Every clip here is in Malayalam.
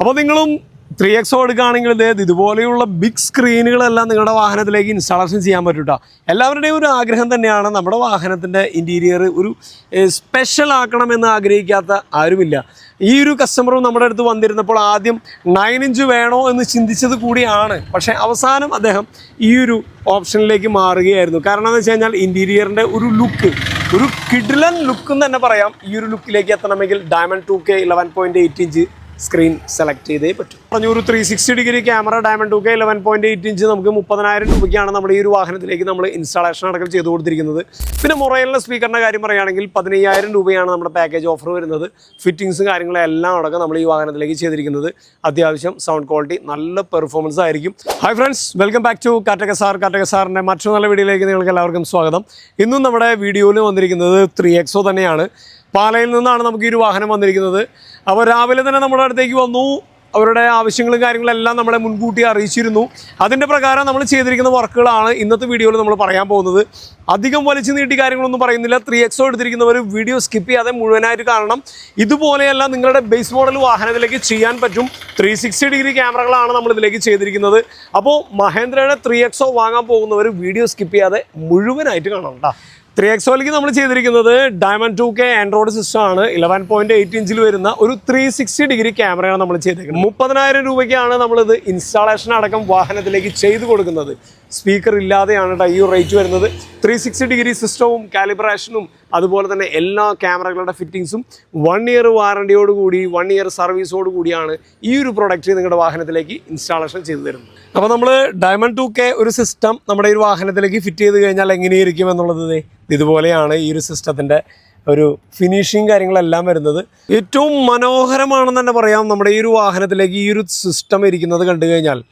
അപ്പോൾ നിങ്ങളും ത്രീ എക്സോ എടുക്കുകയാണെങ്കിൽ ഇതേ ഇതുപോലെയുള്ള ബിഗ് സ്ക്രീനുകളെല്ലാം നിങ്ങളുടെ വാഹനത്തിലേക്ക് ഇൻസ്റ്റാളേഷൻ ചെയ്യാൻ പറ്റും കേട്ടോ എല്ലാവരുടെയും ഒരു ആഗ്രഹം തന്നെയാണ് നമ്മുടെ വാഹനത്തിന്റെ ഇന്റീരിയർ ഒരു സ്പെഷ്യൽ ആക്കണമെന്ന് ആഗ്രഹിക്കാത്ത ആരുമില്ല. ഈ ഒരു കസ്റ്റമറും നമ്മുടെ അടുത്ത് വന്നിരുന്നപ്പോൾ ആദ്യം നയൻ ഇഞ്ച് വേണോ എന്ന് ചിന്തിച്ചത് കൂടിയാണ്. പക്ഷേ അവസാനം അദ്ദേഹം ഈ ഒരു ഓപ്ഷനിലേക്ക് മാറുകയായിരുന്നു. കാരണം എന്ന് വെച്ച് കഴിഞ്ഞാൽ ഇന്റീരിയറിന്റെ ഒരു ലുക്ക് ഒരു കിഡിലൻ ലുക്ക് എന്ന് തന്നെ പറയാം. ഈ ഒരു ലുക്കിലേക്ക് എത്തണമെങ്കിൽ diamond two K eleven point eight inch screen select ചെയ്തേ പറ്റും. പറഞ്ഞ ഒരു three sixty degree camera diamond two K eleven point eight inch നമുക്ക് മുപ്പതിനായിരം രൂപയ്ക്കാണ് നമ്മുടെ ഈ ഒരു വാഹനത്തിലേക്ക് നമ്മൾ ഇൻസ്റ്റാളേഷൻ അടക്കം ചെയ്തു കൊടുത്തിരിക്കുന്നത്. പിന്നെ മുറയിലുള്ള സ്പീക്കറിന്റെ കാര്യം പറയുകയാണെങ്കിൽ പതിനയ്യായിരം രൂപയാണ് നമ്മുടെ പാക്കേജ് ഓഫർ വരുന്നത്. ഫിറ്റിങ്സും കാര്യങ്ങളും എല്ലാം അടക്കം നമ്മൾ ഈ വാഹനത്തിലേക്ക് ചെയ്തിരിക്കുന്നത്. അത്യാവശ്യം സൗണ്ട് ക്വാളിറ്റി നല്ല പെർഫോമൻസ് ആയിരിക്കും. Hi friends welcome back to കാറ്റക sir കാറ്റക സാറിന്റെ മറ്റൊരു നല്ല വീഡിയോയിലേക്ക് നിങ്ങൾക്ക് എല്ലാവർക്കും സ്വാഗതം. ഇന്നും നമ്മുടെ വീഡിയോയിൽ വന്നിരിക്കുന്നത് ത്രീ എക്സോ തന്നെയാണ്. പാലയിൽ നിന്നാണ് നമുക്ക് ഈ ഒരു വാഹനം വന്നിരിക്കുന്നത്. അപ്പോൾ രാവിലെ തന്നെ നമ്മുടെ അടുത്തേക്ക് വന്നു. അവരുടെ ആവശ്യങ്ങളും കാര്യങ്ങളും എല്ലാം നമ്മളെ മുൻകൂട്ടി അറിയിച്ചിരുന്നു. അതിന്റെ പ്രകാരം നമ്മൾ ചെയ്തിരിക്കുന്ന വർക്കുകളാണ് ഇന്നത്തെ വീഡിയോയിൽ നമ്മൾ പറയാൻ പോകുന്നത്. അധികം വലിച്ചു നീട്ടി കാര്യങ്ങളൊന്നും പറയുന്നില്ല. ത്രീ എക്സോ എടുത്തിരിക്കുന്നവർ വീഡിയോ സ്കിപ്പ് ചെയ്യാതെ മുഴുവനായിട്ട് കാണണം. ഇതുപോലെയല്ല നിങ്ങളുടെ ബേസ് മോഡൽ വാഹനത്തിലേക്ക് ചെയ്യാൻ പറ്റും. ത്രീ സിക്സ്റ്റി ഡിഗ്രി ക്യാമറകളാണ് നമ്മൾ ഇതിലേക്ക് ചെയ്തിരിക്കുന്നത്. അപ്പോൾ മഹേന്ദ്രയുടെ ത്രീ എക്സോ വാങ്ങാൻ പോകുന്നവർ വീഡിയോ സ്കിപ്പ് ചെയ്യാതെ മുഴുവനായിട്ട് കാണണം കേട്ടോ. ത്രീ എക്സോയിലേക്ക് നമ്മൾ ചെയ്തിരിക്കുന്നത് diamond two K Android system ആണ്. ഇലവൻ പോയിന്റ് എയ്റ്റ് ഇഞ്ചിൽ വരുന്ന ഒരു ത്രീ സിക്സ്റ്റി ഡിഗ്രി ക്യാമറയാണ് നമ്മൾ ചെയ്തിരിക്കുന്നത് മുപ്പതിനായിരം രൂപയ്ക്കാണ് നമ്മളിത് ഇൻസ്റ്റാളേഷൻ അടക്കം വാഹനത്തിലേക്ക് ചെയ്തു കൊടുക്കുന്നത്. സ്പീക്കർ ഇല്ലാതെയാണ് ഈ റേറ്റ് വരുന്നത്. ത്രീ സിക്സ്റ്റി ഡിഗ്രി സിസ്റ്റവും കാലിബ്രേഷനും അതുപോലെ തന്നെ എല്ലാ ക്യാമറകളുടെ ഫിറ്റിങ്സും വൺ ഇയർ വാറണ്ടിയോട് കൂടി വൺ ഇയർ സർവീസോട് കൂടിയാണ് ഈ ഒരു പ്രൊഡക്റ്റ് നിങ്ങളുടെ വാഹനത്തിലേക്ക് ഇൻസ്റ്റാളേഷൻ ചെയ്തു തരുന്നത്. അപ്പോൾ നമ്മൾ ഡയമണ്ട് ടു കെ ഒരു സിസ്റ്റം നമ്മുടെ ഒരു വാഹനത്തിലേക്ക് ഫിറ്റ് ചെയ്ത് കഴിഞ്ഞാൽ എങ്ങനെയായിരിക്കും എന്നുള്ളത് ഇതുപോലെയാണ് ഈ ഒരു സിസ്റ്റത്തിന്റെ ഒരു ഫിനിഷിങ് കാര്യങ്ങളെല്ലാം വരുന്നത്. ഏറ്റവും മനോഹരമാണെന്ന് തന്നെ പറയാം. നമ്മുടെ ഈ ഒരു വാഹനത്തിലേക്ക് ഈ ഒരു സിസ്റ്റം ഇരിക്കുന്നത് കണ്ടു കഴിഞ്ഞാൽ.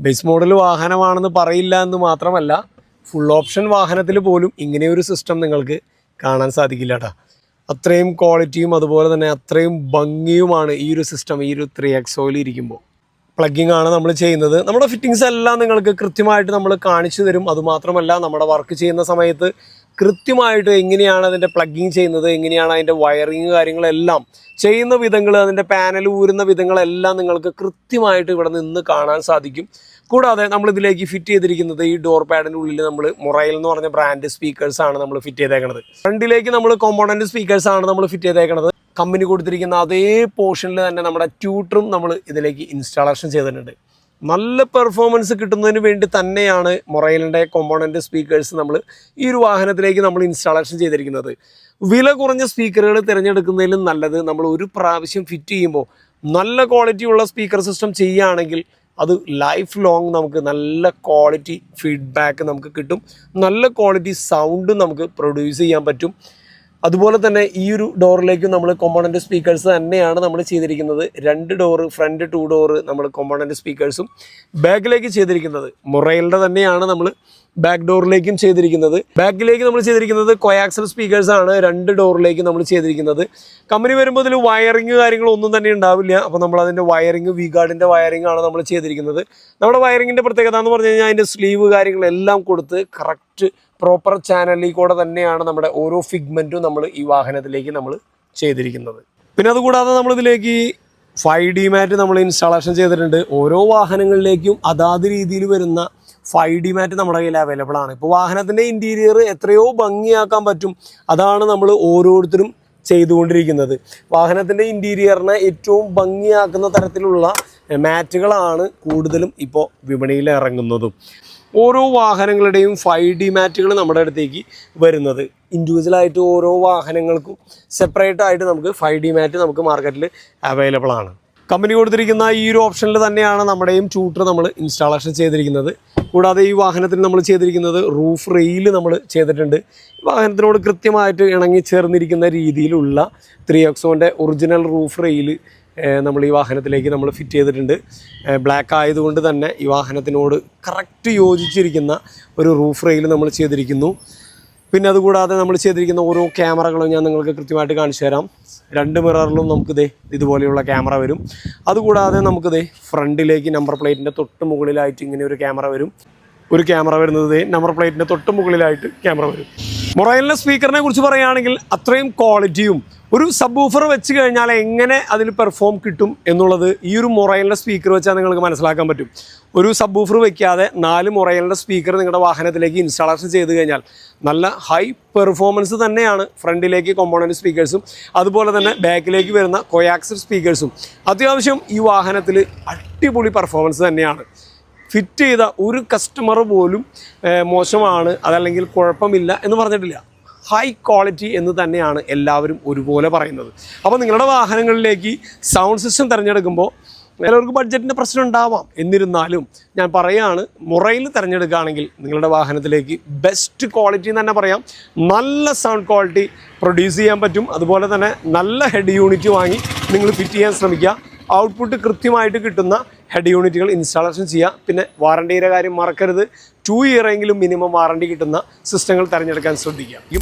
ബേസ് മോഡൽ വാഹനമാണെന്ന് പറയില്ല എന്ന് മാത്രമല്ല ഫുൾ ഓപ്ഷൻ വാഹനത്തിൽ പോലും ഇങ്ങനെ ഒരു സിസ്റ്റം നിങ്ങൾക്ക് കാണാൻ സാധിക്കില്ല അത്രയും ക്വാളിറ്റിയും അതുപോലെ തന്നെ അത്രയും ഭംഗിയുമാണ് ഈ ഒരു സിസ്റ്റം ഈ ഒരു ത്രീ എക്സോയിൽ ഇരിക്കുമ്പോൾ. പ്ലഗിങ് ആണ് നമ്മൾ ചെയ്യുന്നത്. നമ്മുടെ ഫിറ്റിങ്സ് എല്ലാം നിങ്ങൾക്ക് കൃത്യമായിട്ട് നമ്മൾ കാണിച്ചു തരും. അതുമാത്രമല്ല നമ്മുടെ വർക്ക് ചെയ്യുന്ന സമയത്ത് കൃത്യമായിട്ട് എങ്ങനെയാണ് അതിന്റെ പ്ലഗിങ് ചെയ്യുന്നത് എങ്ങനെയാണ് അതിന്റെ വയറിങ് കാര്യങ്ങളെല്ലാം ചെയ്യുന്ന വിധങ്ങൾ അതിന്റെ പാനൽ ഊരുന്ന വിധങ്ങളെല്ലാം നിങ്ങൾക്ക് കൃത്യമായിട്ട് ഇവിടെ നിന്ന് കാണാൻ സാധിക്കും. കൂടാതെ നമ്മൾ ഇതിലേക്ക് ഫിറ്റ് ചെയ്തിരിക്കുന്നത് ഈ ഡോർ പാഡിന്റെ ഉള്ളിൽ നമ്മൾ മൊറൈൽ എന്ന് പറഞ്ഞ ബ്രാൻഡ് സ്പീക്കേഴ്സ് ആണ് നമ്മൾ ഫിറ്റ് ചെയ്തേക്കുന്നത് ഫ്രണ്ടിലേക്ക് നമ്മൾ കോമ്പോണന്റ് സ്പീക്കേഴ്സ് ആണ് നമ്മൾ ഫിറ്റ് ചെയ്തേക്കുന്നത് കമ്പനി കൊടുത്തിരിക്കുന്ന അതേ പോർഷനിൽ തന്നെ നമ്മുടെ ട്യൂട്ടറും നമ്മൾ ഇതിലേക്ക് ഇൻസ്റ്റാളേഷൻ ചെയ്തിട്ടുണ്ട്. നല്ല പെർഫോമൻസ് കിട്ടുന്നതിന് വേണ്ടി തന്നെയാണ് മൊറൈലിന്റെ കോമ്പോണന്റ് സ്പീക്കേഴ്സ് നമ്മൾ ഈ ഒരു വാഹനത്തിലേക്ക് നമ്മൾ ഇൻസ്റ്റാളേഷൻ ചെയ്തിരിക്കുന്നത്. വില കുറഞ്ഞ സ്പീക്കറുകൾ തിരഞ്ഞെടുക്കുന്നതിലും നല്ലത് നമ്മൾ ഒരു പ്രാവശ്യം ഫിറ്റ് ചെയ്യുമ്പോൾ നല്ല ക്വാളിറ്റിയുള്ള സ്പീക്കർ സിസ്റ്റം ചെയ്യുകയാണെങ്കിൽ അത് ലൈഫ് ലോങ് നമുക്ക് നല്ല ക്വാളിറ്റി ഫീഡ്ബാക്ക് നമുക്ക് കിട്ടും. നല്ല ക്വാളിറ്റി സൗണ്ട് നമുക്ക് പ്രൊഡ്യൂസ് ചെയ്യാൻ പറ്റും. അതുപോലെ തന്നെ ഈ ഒരു ഡോറിലേക്കും നമ്മൾ കോമ്പോണന്റ് സ്പീക്കേഴ്സ് തന്നെയാണ് നമ്മൾ ചെയ്തിരിക്കുന്നത്. രണ്ട് ഡോറ് ഫ്രണ്ട് ടു ഡോറ് നമ്മൾ കോമ്പോണന്റ് സ്പീക്കേഴ്സും ബാക്കിലേക്ക് ചെയ്തിരിക്കുന്നത്. മൊറൈലിന്റെ തന്നെയാണ് നമ്മൾ ബാക്ക് ഡോറിലേക്കും ചെയ്തിരിക്കുന്നത്. ബാക്കിലേക്ക് നമ്മൾ ചെയ്തിരിക്കുന്നത് കൊയാക്സൽ സ്പീക്കേഴ്സാണ് രണ്ട് ഡോറിലേക്ക് നമ്മൾ ചെയ്തിരിക്കുന്നത്. കമ്പനി വരുമ്പോൾ ഇതിൽ വയറിങ് കാര്യങ്ങളൊന്നും തന്നെ ഉണ്ടാവില്ല. അപ്പോൾ നമ്മൾ അതിന്റെ വയറിങ് വി ഗാർഡിന്റെ വയറിംഗ് ആണ് നമ്മൾ ചെയ്തിരിക്കുന്നത്. നമ്മുടെ വയറിങ്ങിന്റെ പ്രത്യേകത എന്ന് പറഞ്ഞു കഴിഞ്ഞാൽ അതിന്റെ സ്ലീവ് കാര്യങ്ങളെല്ലാം കൊടുത്ത് കറക്റ്റ് പ്രോപ്പർ ചാനലിൽ കൂടെ തന്നെയാണ് നമ്മുടെ ഓരോ ഫിഗ്മെന്റും നമ്മൾ ഈ വാഹനത്തിലേക്ക് നമ്മൾ ചെയ്തിരിക്കുന്നത്. പിന്നെ അതുകൂടാതെ നമ്മളിതിലേക്ക് ഫൈവ് ഡി മാറ്റ് നമ്മൾ ഇൻസ്റ്റാളേഷൻ ചെയ്തിട്ടുണ്ട്. ഓരോ വാഹനങ്ങളിലേക്കും അതാത് രീതിയിൽ വരുന്ന ഫൈവ് ഡി മാറ്റ് നമ്മുടെ കയ്യിൽ അവൈലബിൾ ആണ്. ഇപ്പോൾ വാഹനത്തിന്റെ ഇന്റീരിയർ എത്രയോ ഭംഗിയാക്കാൻ പറ്റും. അതാണ് നമ്മൾ ഓരോരുത്തരും ചെയ്തുകൊണ്ടിരിക്കുന്നത്. വാഹനത്തിന്റെ ഇന്റീരിയറിനെ ഏറ്റവും ഭംഗിയാക്കുന്ന തരത്തിലുള്ള മാറ്റുകളാണ് കൂടുതലും ഇപ്പോൾ വിപണിയിൽ ഇറങ്ങുന്നതും. ഓരോ വാഹനങ്ങളുടെയും ഫൈവ് ഡി മാറ്റുകൾ നമ്മുടെ അടുത്തേക്ക് വരുന്നത്. ഇൻഡിവിജ്വലായിട്ട് ഓരോ വാഹനങ്ങൾക്കും സെപ്പറേറ്റ് ആയിട്ട് നമുക്ക് ഫൈവ് ഡി മാറ്റ് നമുക്ക് മാർക്കറ്റിൽ അവൈലബിൾ ആണ്. കമ്പനി കൊടുത്തിരിക്കുന്ന ഈ ഒരു ഓപ്ഷനിൽ തന്നെയാണ് നമ്മുടെയും ചൂട്ടർ നമ്മൾ ഇൻസ്റ്റാളേഷൻ ചെയ്തിരിക്കുന്നത്. കൂടാതെ ഈ വാഹനത്തിന് നമ്മൾ ചെയ്തിരിക്കുന്നത് റൂഫ് റെയിൽ നമ്മൾ ചെയ്തിട്ടുണ്ട്. വാഹനത്തിനോട് കൃത്യമായിട്ട് ഇണങ്ങി ചേർന്നിരിക്കുന്ന രീതിയിലുള്ള ത്രീ ഒറിജിനൽ റൂഫ് റെയിൽ നമ്മൾ ഈ വാഹനത്തിലേക്ക് നമ്മൾ ഫിറ്റ് ചെയ്തിട്ടുണ്ട്. ബ്ലാക്ക് ആയതുകൊണ്ട് തന്നെ ഈ വാഹനത്തിനോട് കറക്റ്റ് യോജിച്ചിരിക്കുന്ന ഒരു റൂഫ് റെയിൽ നമ്മൾ ചെയ്തിരിക്കുന്നു. പിന്നെ അതുകൂടാതെ നമ്മൾ ചെയ്തിരിക്കുന്ന ഓരോ ക്യാമറകളും ഞാൻ നിങ്ങൾക്ക് കൃത്യമായിട്ട് കാണിച്ചു തരാം. രണ്ട് മിററിലും നമുക്കിതേ ഇതുപോലെയുള്ള ക്യാമറ വരും. അതുകൂടാതെ നമുക്കിതേ ഫ്രണ്ടിലേക്ക് നമ്പർ പ്ലേറ്റിന്റെ തൊട്ട് മുകളിലായിട്ട് ഇങ്ങനെ ഒരു ക്യാമറ വരും. ഒരു ക്യാമറ വരുന്നത് നമ്പർ പ്ലേറ്റിന്റെ തൊട്ട് മുകളിലായിട്ട് ക്യാമറ വരും. മൊറൈലിന്റെ സ്പീക്കറിനെ കുറിച്ച് പറയുകയാണെങ്കിൽ അത്രയും ക്വാളിറ്റിയും ഒരു സബ് ഊഫർ വെച്ച് കഴിഞ്ഞാൽ എങ്ങനെ അതിൽ പെർഫോം കിട്ടും എന്നുള്ളത് ഈ ഒരു മൊറൈലിന്റെ സ്പീക്കർ വെച്ചാൽ നിങ്ങൾക്ക് മനസ്സിലാക്കാൻ പറ്റും. ഒരു സബ് ഊഫർ വെക്കാതെ നാല് മൊറൈലിന്റെ സ്പീക്കർ നിങ്ങളുടെ വാഹനത്തിലേക്ക് ഇൻസ്റ്റാളേഷൻ ചെയ്ത് കഴിഞ്ഞാൽ നല്ല ഹൈ പെർഫോമൻസ് തന്നെയാണ് ഫ്രണ്ടിലേക്ക് കോമ്പോണന്റ് സ്പീക്കേഴ്സും അതുപോലെ തന്നെ ബാക്കിലേക്ക് വരുന്ന കൊയാക്സർ സ്പീക്കേഴ്സും അത്യാവശ്യം ഈ വാഹനത്തിൽ അടിപൊളി പെർഫോമൻസ് തന്നെയാണ്. ഫിറ്റ് ചെയ്ത ഒരു കസ്റ്റമർ പോലും മോശമാണ് അതല്ലെങ്കിൽ കുഴപ്പമില്ല എന്ന് പറഞ്ഞിട്ടില്ല. ഹൈ ക്വാളിറ്റി എന്ന് തന്നെയാണ് എല്ലാവരും ഒരുപോലെ പറയുന്നത്. അപ്പോൾ നിങ്ങളുടെ വാഹനങ്ങളിലേക്ക് സൗണ്ട് സിസ്റ്റം തിരഞ്ഞെടുക്കുമ്പോൾ ചിലവർക്ക് ബഡ്ജറ്റിന്റെ പ്രശ്നം ഉണ്ടാവാം. എന്നിരുന്നാലും ഞാൻ പറയുകയാണ് മുറയിൽ തിരഞ്ഞെടുക്കുകയാണെങ്കിൽ നിങ്ങളുടെ വാഹനത്തിലേക്ക് ബെസ്റ്റ് ക്വാളിറ്റി എന്ന് തന്നെ പറയാം. നല്ല സൗണ്ട് ക്വാളിറ്റി പ്രൊഡ്യൂസ് ചെയ്യാൻ പറ്റും. അതുപോലെ തന്നെ നല്ല ഹെഡ് യൂണിറ്റ് വാങ്ങി നിങ്ങൾ ഫിറ്റ് ചെയ്യാൻ ശ്രമിക്കുക. ഔട്ട്പുട്ട് കൃത്യമായിട്ട് കിട്ടുന്ന ഹെഡ് യൂണിറ്റുകൾ ഇൻസ്റ്റാളേഷൻ ചെയ്യുക. പിന്നെ വാറണ്ടിയുടെ കാര്യം മറക്കരുത്. ടു ഇയർ എങ്കിലും മിനിമം വാറണ്ടി കിട്ടുന്ന സിസ്റ്റങ്ങൾ തിരഞ്ഞെടുക്കാൻ ശ്രദ്ധിക്കുക.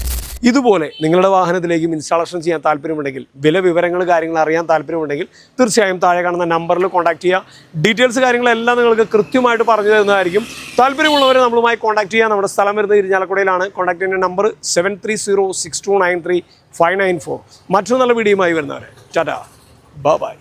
ഇതുപോലെ നിങ്ങളുടെ വാഹനത്തിലേക്കും ഇൻസ്റ്റാളേഷൻ ചെയ്യാൻ താല്പര്യമുണ്ടെങ്കിൽ വില വിവരങ്ങൾ കാര്യങ്ങൾ അറിയാൻ താല്പര്യമുണ്ടെങ്കിൽ തീർച്ചയായും താഴെ കാണുന്ന നമ്പറിൽ കോൺടാക്ട് ചെയ്യുക. ഡീറ്റെയിൽസ് കാര്യങ്ങളെല്ലാം നിങ്ങൾക്ക് കൃത്യമായിട്ട് പറഞ്ഞു തരുന്നതായിരിക്കും. താല്പര്യമുള്ളവരെ നമ്മളുമായി കോൺടാക്ട് ചെയ്യുക നമ്മുടെ സ്ഥലം വരുന്നത് ഇരിഞ്ഞാലക്കുടയിലാണ്. കോൺടാക്ട് ചെയ്യുന്ന number seven three zero six two nine three five nine four മറ്റൊരു നല്ല വീഡിയോയുമായി വരുന്നവരെ. ടാറ്റാ. ബൈ